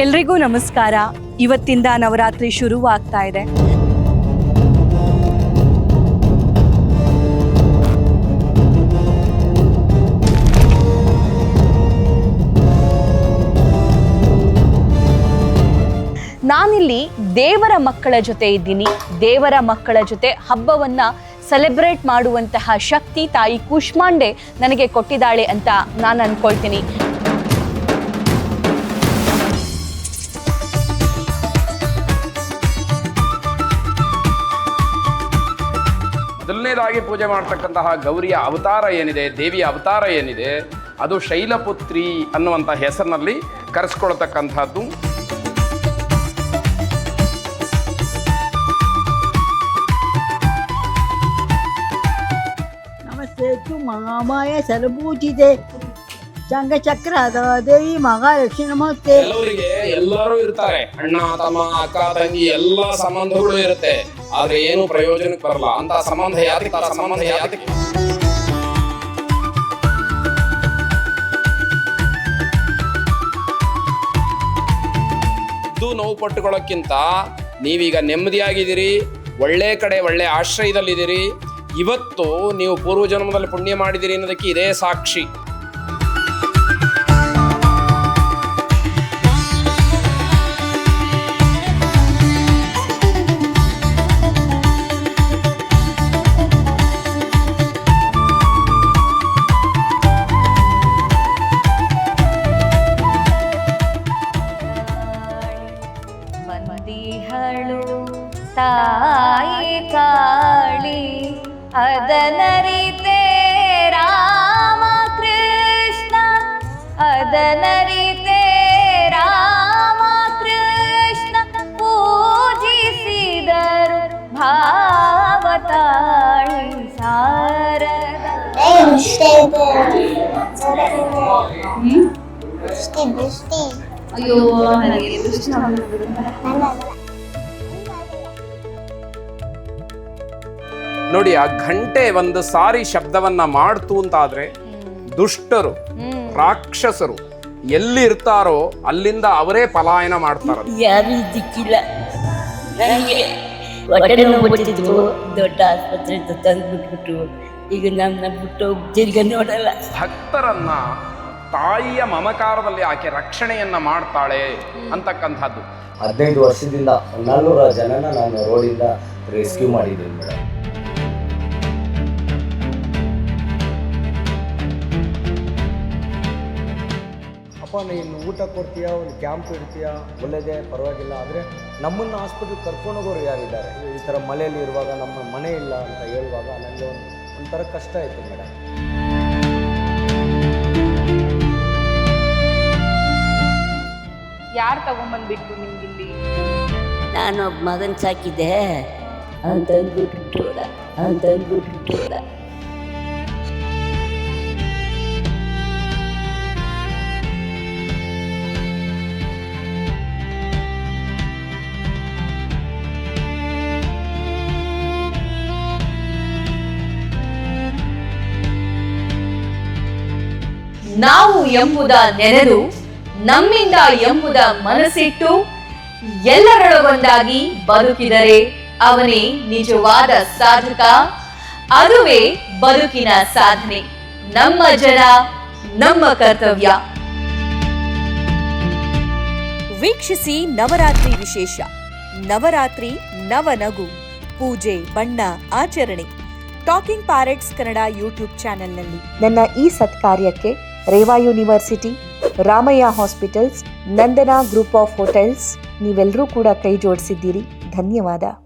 ಎಲ್ರಿಗೂ ನಮಸ್ಕಾರ. ಇವತ್ತಿಂದ ನವರಾತ್ರಿ ಶುರುವಾಗ್ತಾ ಇದೆ. ನಾನಿಲ್ಲಿ ದೇವರ ಮಕ್ಕಳ ಜೊತೆ ಇದ್ದೀನಿ. ದೇವರ ಮಕ್ಕಳ ಜೊತೆ ಹಬ್ಬವನ್ನ ಸೆಲೆಬ್ರೇಟ್ ಮಾಡುವಂತಹ ಶಕ್ತಿ ತಾಯಿ ಕುಷ್ಮಾಂಡೆ ನನಗೆ ಕೊಟ್ಟಿದ್ದಾಳೆ ಅಂತ ನಾನು ಅನ್ಕೊಳ್ತೀನಿ. ಮೊದಲನೇದಾಗಿ ಪೂಜೆ ಮಾಡ್ತಕ್ಕಂತಹ ಗೌರಿಯ ಅವತಾರ ಏನಿದೆ ದೇವಿಯ ಅವತಾರ ಏನಿದೆ ಅದು ಶೈಲಪುತ್ರಿ ಅನ್ನುವಂಥ ಹೆಸರಿನಲ್ಲಿ ಕರೆಸ್ಕೊಳ್ತಕ್ಕಂಥದ್ದು. ನಮಸ್ತೆ ತು ಮಹಾಮಾಯ ಸರ್ವಪೂಜಿತೆ ಚಕ್ರಾದ ದೇವಿ ಮಹಾಲಕ್ಷ್ಮಿ ನಮಸ್ತೆ. ಕೆಲವರಿಗೆ ಎಲ್ಲರೂ ಇರ್ತಾರೆ. ಅಣ್ಣ ತಮ್ಮ ಅಕ್ಕ ತಂಗಿ ಎಲ್ಲ ಸಂಬಂಧಗಳು ಇರುತ್ತೆ. ಆದ್ರೆ ಏನು ಪ್ರಯೋಜನಕ್ಕೆ ಬರಲ್ಲ. ಅಂತ ಸಂಬಂಧ ಯಾತಕ್ಕೆ ಸಂಬಂಧ ಯಾತಕ್ಕೆ ನೋವು ಪಟ್ಟುಕೊಳ್ಳೋಕ್ಕಿಂತ ನೀವೀಗ ನೆಮ್ಮದಿಯಾಗಿದ್ದೀರಿ. ಒಳ್ಳೆ ಕಡೆ ಒಳ್ಳೆ ಆಶ್ರಯದಲ್ಲಿದ್ದೀರಿ. ಇವತ್ತು ನೀವು ಪೂರ್ವ ಜನ್ಮದಲ್ಲಿ ಪುಣ್ಯ ಮಾಡಿದಿರಿ ಅನ್ನೋದಕ್ಕೆ ಇದೇ ಸಾಕ್ಷಿ. ಬಂದಿಹಳು ತಾಯಿ ಕಾಳಿ ಅದನರಿತೆ ರಾಮ ಕೃಷ್ಣ ಅದನರಿತೆ ರಾಮ ಕೃಷ್ಣ ಪೂಜಿಸಿದರು ಭಾವತಾಳಿ ಸಾರದ ದೃಷ್ಟಿ ದೃಷ್ಟಿ ಅಯ್ಯೋ ನನಗೆ ನೋಡಿ ಆ ಘಂಟೆ ಒಂದು ಸಾರಿ ಶಬ್ದವನ್ನ ಮಾಡ್ತು ಅಂತಾದ್ರೆ ದುಷ್ಟರು ರಾಕ್ಷಸರು ಎಲ್ಲಿ ಇರ್ತಾರೋ ಅಲ್ಲಿಂದ ಅವರೇ ಪಲಾಯನ ಮಾಡ್ತಾರೆ. ಯಾರು ದಿಕ್ಕಿಲ್ಲ ನನಗೆ ಹೊಟ್ಟೆ ನೋವು ಬರ್ತಿದ್ವು ದೊಡ್ಡ ಆಸ್ಪತ್ರೆ ತಂದು ಬಿಟ್ಬಿಟ್ಟು ಈಗ ನನ್ನ ಬಿಟ್ಟು ತಿರ್ಗ ನೋಡಲ್ಲ. ಭಕ್ತರನ್ನ ತಾಯಿಯ ಮಮಕಾರದಲ್ಲಿ ಆಕೆ ರಕ್ಷಣೆಯನ್ನ ಮಾಡ್ತಾಳೆ ಅಂತಕ್ಕಂಥದ್ದು. ಹದಿನೈದು ವರ್ಷದಿಂದ ನಾನ್ನೂರ ಜನನ ನಾನು ರೋಡಿಂದ ರೆಸ್ಕ್ಯೂ ಮಾಡಿದ್ದೀನಿ ಮೇಡಮ್. ಅಪ್ಪ ನೀನು ಊಟ ಕೊಡ್ತೀಯಾ? ಒಂದು ಕ್ಯಾಂಪ್ ಇಡ್ತೀಯಾ? ಒಳ್ಳೆಯದೇ ಪರವಾಗಿಲ್ಲ. ಆದರೆ ನಮ್ಮನ್ನು ಹಾಸ್ಪಿಟ್ಲ್ ಕರ್ಕೊಂಡೋಗೋರು ಯಾರಿದ್ದಾರೆ? ಈ ಥರ ಮಳೆಯಲ್ಲಿ ಇರುವಾಗ ನಮ್ಮ ಮನೆ ಇಲ್ಲ ಅಂತ ಹೇಳುವಾಗ ನನಗೆ ಒಂದು ಒಂಥರ ಕಷ್ಟ ಆಯಿತು ಮೇಡಮ್ ಯಾರು ತಗೊಂಬಂದ್ಬಿಟ್ರು ನಿಮ್ಗಿಲ್ಲಿ ನಾನು ಒಬ್ಬ ಮಗನ ಸಾಕಿದ್ದೆ. ಅಂತ ಅಂದ್ಬಿಟ್ಟು ನಾವು ಎಂಬುದ ನೆನೆದು ನಮ್ಮಿಂದ ಎಂಬುದ ಮನಸ್ಸಿಟ್ಟು ಎಲ್ಲರೊಳಗೊಂದಾಗಿ ಬದುಕಿದರೆ ಅವನೇ ನಿಜವಾದ ಸಾಧಕ. ಅದುವೇ ಬದುಕಿನ ಸಾಧನೆ. ನಮ್ಮ ಜನ ನಮ್ಮ ಕರ್ತವ್ಯ. ವೀಕ್ಷಿಸಿ ನವರಾತ್ರಿ ವಿಶೇಷ. ನವರಾತ್ರಿ ನವನಗು ಪೂಜೆ ಬಣ್ಣ ಆಚರಣೆ. ಟಾಕಿಂಗ್ ಪ್ಯಾರೆಟ್ಸ್ ಕನ್ನಡ ಯೂಟ್ಯೂಬ್ ಚಾನೆಲ್ನಲ್ಲಿ. ನನ್ನ ಈ ಸತ್ಕಾರ್ಯಕ್ಕೆ Reva university Ramaiah hospitals Nandana group of hotels ನೀವೆಲ್ಲರೂ ಕೂಡ ಕೈ ಜೋಡಿಸಿದ್ದೀರಿ. ಧನ್ಯವಾದ.